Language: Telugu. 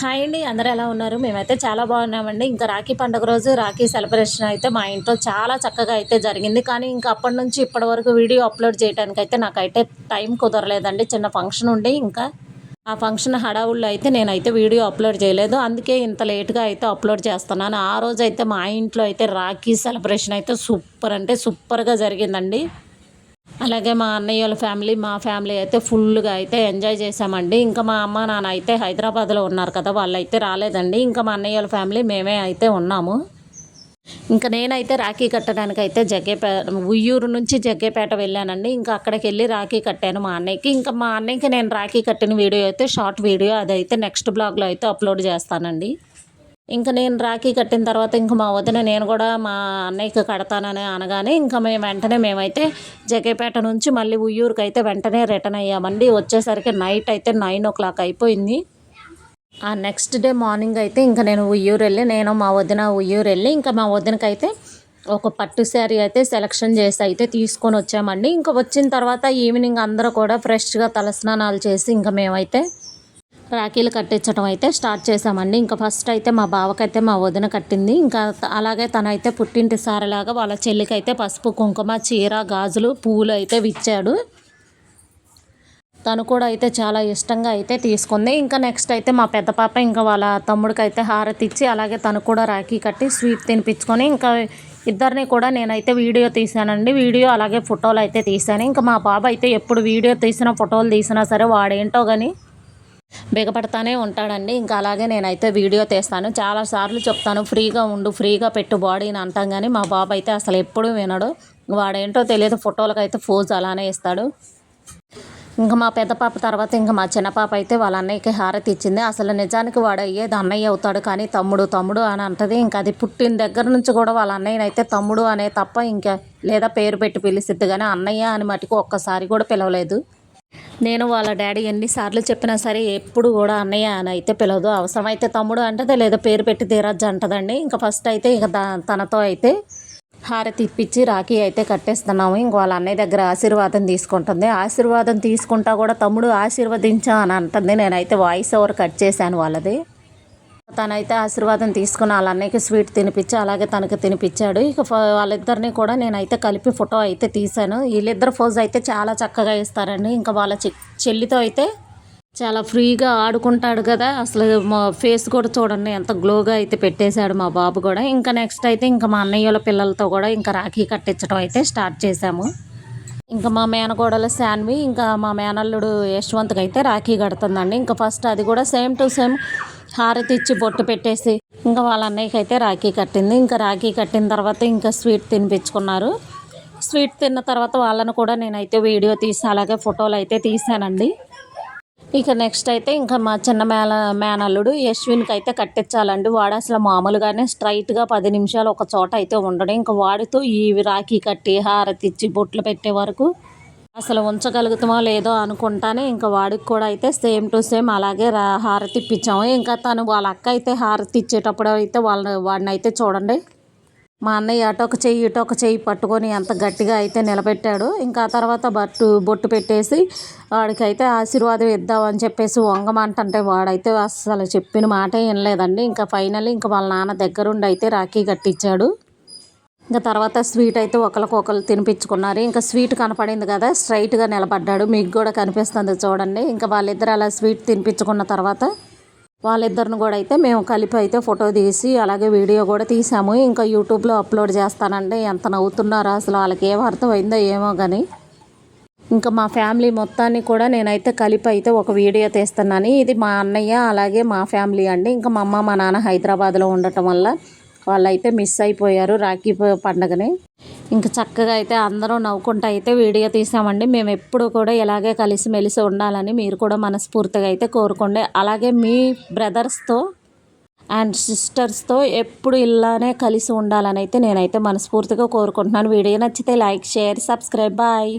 హాయ్ అండి అందరూ ఎలా ఉన్నారు? మేమైతే చాలా బాగున్నామండి. ఇంకా రాఖీ పండుగ రోజు రాఖీ సెలబ్రేషన్ అయితే మా ఇంట్లో చాలా చక్కగా అయితే జరిగింది. కానీ ఇంకా అప్పటి నుంచి ఇప్పటి వరకు వీడియో అప్లోడ్ చేయడానికి అయితే నాకైతే టైం కుదరలేదండి. చిన్న ఫంక్షన్ ఉండి ఇంకా. ఆ ఫంక్షన్ హడావుల్లో అయితే నేనైతే వీడియో అప్లోడ్ చేయలేదు. అందుకే ఇంత లేట్గా అయితే అప్లోడ్ చేస్తున్నాను. ఆ రోజు అయితే మా ఇంట్లో అయితే రాఖీ సెలబ్రేషన్ అయితే సూపర్ అంటే సూపర్గా జరిగిందండి. అలాగే మా అన్నయ్య వాళ్ళ ఫ్యామిలీ మా ఫ్యామిలీ అయితే ఫుల్గా అయితే ఎంజాయ్ చేసామండి ఇంకా మా అమ్మ నాన్న అయితే హైదరాబాద్లో ఉన్నారు కదా వాళ్ళు అయితే రాలేదండి. ఇంకా మా అన్నయ్య వాళ్ళ ఫ్యామిలీ మేమే అయితే ఉన్నాము. ఇంకా నేనైతే రాఖీ కట్టడానికి అయితే జగ్గేపేట ఉయ్యూరు నుంచి జగ్గేపేట వెళ్ళానండి. ఇంకా అక్కడికి వెళ్ళి రాఖీ కట్టాను మా అన్నయ్యకి. ఇంకా మా అన్నయ్యకి నేను రాఖీ కట్టిన వీడియో అయితే షార్ట్ వీడియో అదైతే నెక్స్ట్ బ్లాగ్లో అయితే అప్లోడ్ చేస్తానండి. ఇంకా నేను రాఖీ కట్టిన తర్వాత ఇంకా మా వదిన నేను కూడా మా అన్నయ్యకి కడతానని అనగానే ఇంకా మేము వెంటనే మేమైతే జగేపేట నుంచి మళ్ళీ ఉయ్యూరుకి అయితే వెంటనే రిటర్న్ అయ్యామండి. వచ్చేసరికి నైట్ అయితే నైన్ ఓ క్లాక్ అయిపోయింది. ఆ నెక్స్ట్ డే మార్నింగ్ అయితే ఇంకా నేను ఉయ్యూరు వెళ్ళి నేను మా వదిన ఉయ్యూరు వెళ్ళి ఇంకా మా వదినకైతే ఒక పట్టు శారీ అయితే సెలెక్షన్ చేసి అయితే తీసుకొని వచ్చామండి. ఇంకా వచ్చిన తర్వాత ఈవినింగ్ అందరూ కూడా ఫ్రెష్గా తలస్నానాలు చేసి ఇంకా మేమైతే రాఖీలు కట్టించడం అయితే స్టార్ట్ చేసామండి ఇంకా ఫస్ట్ అయితే మా బావకైతే మా వదిన కట్టింది. ఇంకా అలాగే తనైతే పుట్టింటి సారలాగా వాళ్ళ చెల్లికైతే పసుపు కుంకుమ చీర గాజులు పూలు అయితే విచ్చాడు. తను కూడా అయితే చాలా ఇష్టంగా అయితే తీసుకుంది. ఇంకా నెక్స్ట్ అయితే మా పెద్ద పాప ఇంకా వాళ్ళ తమ్ముడికి అయితే హారతి ఇచ్చి అలాగే తను కూడా రాఖీ కట్టి స్వీట్ తినిపించుకొని ఇంకా ఇద్దరిని కూడా నేనైతే వీడియో తీసానండి వీడియో అలాగే ఫోటోలు అయితే తీసాను ఇంకా మా బాబు అయితే ఎప్పుడు వీడియో తీసినా ఫోటోలు తీసినా సరే వాడేంటో కానీ బిగపడతానే ఉంటాడండి. ఇంకా అలాగే నేనైతే వీడియో తీస్తాను. చాలాసార్లు చెప్తాను ఫ్రీగా ఉండు ఫ్రీగా పెట్టు బాడీని అంటాం కానీ మా బాబు అయితే అసలు ఎప్పుడూ వినడు. వాడేంటో తెలియదు ఫోటోలకు అయితే ఫోజ్ అలానే ఇస్తాడు. ఇంకా మా పెద్ద పాప తర్వాత ఇంకా మా చిన్న పాప అయితే వాళ్ళ అన్నయ్యకి హారతి ఇచ్చింది. అసలు నిజానికి వాడు అయ్యేది అన్నయ్య అవుతాడు కానీ తమ్ముడు తమ్ముడు అని అంటది. ఇంకా అది పుట్టిన దగ్గర నుంచి కూడా వాళ్ళ అన్నయ్యని అయితే తమ్ముడు అనే తప్ప ఇంకా లేదా పేరు పెట్టి పిలిసిద్ది కానీ అన్నయ్య అని మటుకు ఒక్కసారి కూడా పిలవలేదు. నేను వాళ్ళ డాడీ ఎన్నిసార్లు చెప్పినా సరే ఎప్పుడు కూడా అన్నయ్య అని అయితే పిలవదు. అవసరమైతే తమ్ముడు అంటదే లేదా పేరు పెట్టి తీరజ్జు అంటదండి. ఇంకా ఫస్ట్ అయితే ఇక తనతో అయితే హారతి ఇప్పించి రాఖీ అయితే కట్టేస్తున్నాము. ఇంక వాళ్ళ అన్నయ్య దగ్గర ఆశీర్వాదం తీసుకుంటుంది. ఆశీర్వాదం తీసుకుంటా కూడా తమ్ముడు ఆశీర్వదించా అని అంటుంది. నేనైతే వాయిస్ ఓవర్ కట్ చేశాను వాళ్ళది. తనైతే ఆశీర్వాదం తీసుకుని వాళ్ళ అన్నయ్యకి స్వీట్ తినిపించి అలాగే తనకి తినిపించాడు. ఇక వాళ్ళిద్దరిని కూడా నేనైతే కలిపి ఫోటో అయితే తీశాను. వీళ్ళిద్దరు ఫోజ్ అయితే చాలా చక్కగా ఇస్తారండి ఇంకా వాళ్ళ చెల్లితో అయితే చాలా ఫ్రీగా ఆడుకుంటాడు కదా. అసలు మా ఫేస్ కూడా చూడండి ఎంత గ్లోగా అయితే పెట్టేశాడు మా బాబు కూడా. ఇంకా నెక్స్ట్ అయితే ఇంకా మా అన్నయ్యల పిల్లలతో కూడా ఇంకా రాఖీ కట్టించడం అయితే స్టార్ట్ చేశాము. ఇంకా మా మేనకోడలు శాన్వి ఇంకా మా మేనల్లుడు యశ్వంత్కి అయితే రాఖీ కడుతుందండి. ఇంకా ఫస్ట్ అది కూడా సేమ్ టు సేమ్ హారతి ఇచ్చి బొట్టు పెట్టేసి ఇంకా వాళ్ళ అన్నయ్యకి అయితే రాఖీ కట్టింది. ఇంకా రాఖీ కట్టిన తర్వాత ఇంకా స్వీట్ తినిపించుకున్నారు. స్వీట్ తిన్న తర్వాత వాళ్ళను కూడా నేనైతే వీడియో తీసి అలాగే ఫోటోలు అయితే తీసానండి ఇక నెక్స్ట్ అయితే ఇంకా మా చిన్న మేన మేనల్లుడు యశ్విన్కి అయితే కట్టించాలండి. వాడు అసలు మామూలుగానే స్ట్రైట్గా పది నిమిషాలు ఒక చోట అయితే ఉండడం. ఇంకా వాడితో ఈ రాఖీ కట్టి హారతి ఇచ్చి బొట్లు పెట్టే వరకు అసలు ఉంచగలుగుతామో లేదో అనుకుంటానే ఇంకా వాడికి కూడా అయితే సేమ్ టు సేమ్ అలాగే హారతి ఇప్పించాము. ఇంకా తను వాళ్ళ అక్క అయితే హారతి ఇచ్చేటప్పుడు అయితే వాళ్ళ వాడిని అయితే చూడండి. మా అన్నయ్య అటు ఒక చెయ్యి ఇటు ఒక చెయ్యి పట్టుకొని ఎంత గట్టిగా అయితే నిలబెట్టాడు. ఇంకా ఆ తర్వాత బట్టు బొట్టు పెట్టేసి వాడికైతే ఆశీర్వాదం ఇద్దామని చెప్పేసి వంగమంటే వాడైతే అసలు చెప్పిన మాట వినలేదండి. ఇంకా ఫైనల్ ఇంకా వాళ్ళ నాన్న దగ్గరుండి అయితే రాఖీ కట్టించాడు. ఇంకా తర్వాత స్వీట్ అయితే ఒకరికొకరు తినిపించుకున్నారు. ఇంకా స్వీట్ కనపడింది కదా స్ట్రైట్గా నిలబడ్డాడు. మీకు కూడా కనిపిస్తుంది చూడండి. ఇంకా వాళ్ళిద్దరు అలా స్వీట్ తినిపించుకున్న తర్వాత వాళ్ళిద్దరిని కూడా అయితే మేము కలిపి అయితే ఫోటో తీసి అలాగే వీడియో కూడా తీసాము. ఇంకా యూట్యూబ్లో అప్లోడ్ చేస్తానండి. ఎంత నవ్వుతున్నారో అసలు వాళ్ళకి ఏం అర్థమైందో ఏమో కానీ ఇంకా మా ఫ్యామిలీ మొత్తాన్ని కూడా నేనైతే కలిపి అయితే ఒక వీడియో తీస్తున్నాను. ఇది మా అన్నయ్య అలాగే మా ఫ్యామిలీ అండి. ఇంకా మా అమ్మ మా నాన్న హైదరాబాద్లో ఉండటం వల్ల వాళ్ళైతే మిస్ అయిపోయారు రాఖీ పండగని. ఇంకా చక్కగా అయితే అందరూ నవ్వుకుంటూ అయితే వీడియో తీసామండి. మేము ఎప్పుడు కూడా ఇలాగే కలిసిమెలిసి ఉండాలని మీరు కూడా మనస్ఫూర్తిగా అయితే కోరుకోండి. అలాగే మీ బ్రదర్స్తో అండ్ సిస్టర్స్తో ఎప్పుడు ఇలానే కలిసి ఉండాలని అయితే నేనైతే మనస్ఫూర్తిగా కోరుకుంటున్నాను. వీడియో నచ్చితే లైక్ షేర్ సబ్స్క్రైబ్ బాయ్